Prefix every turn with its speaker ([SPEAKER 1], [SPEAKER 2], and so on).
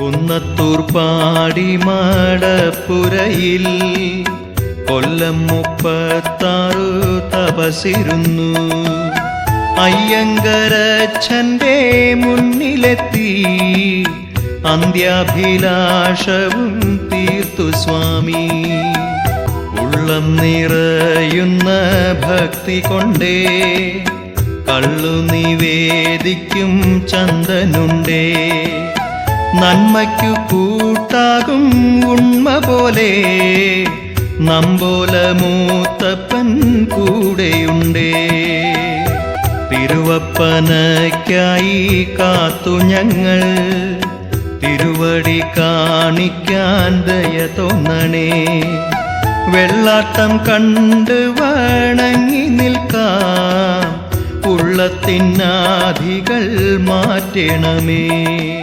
[SPEAKER 1] കുന്നത്തൂർ പാടി മാടപ്പുരയിൽ കൊല്ലം മുപ്പത്താറു തപസിരുന്നു. അയ്യങ്കരച്ഛന്റെ മുന്നിലെത്തി. അന്ത്യാഭിലാഷവും തീർത്തു സ്വാമി. ഉള്ളം നിറയുന്ന ഭക്തി കൊണ്ടേ കള്ളു നിവേദിക്കും ചന്ദനുണ്ടേ. നന്മയ്ക്കു കൂട്ടാകും ഉണ്മ പോലെ. നമ്പോല മൂത്തപ്പൻ കൂടെയുണ്ടേ. തിരുവപ്പനയ്ക്കായി കാത്തു ഞങ്ങൾ. തിരുവടി കാണിക്കാൻ ദയ തോന്നണേ. വെള്ളാട്ടം കണ്ട് വണങ്ങി നിൽക്കാം. ഉള്ളത്തിനാധികൾ മാറ്റണമേ.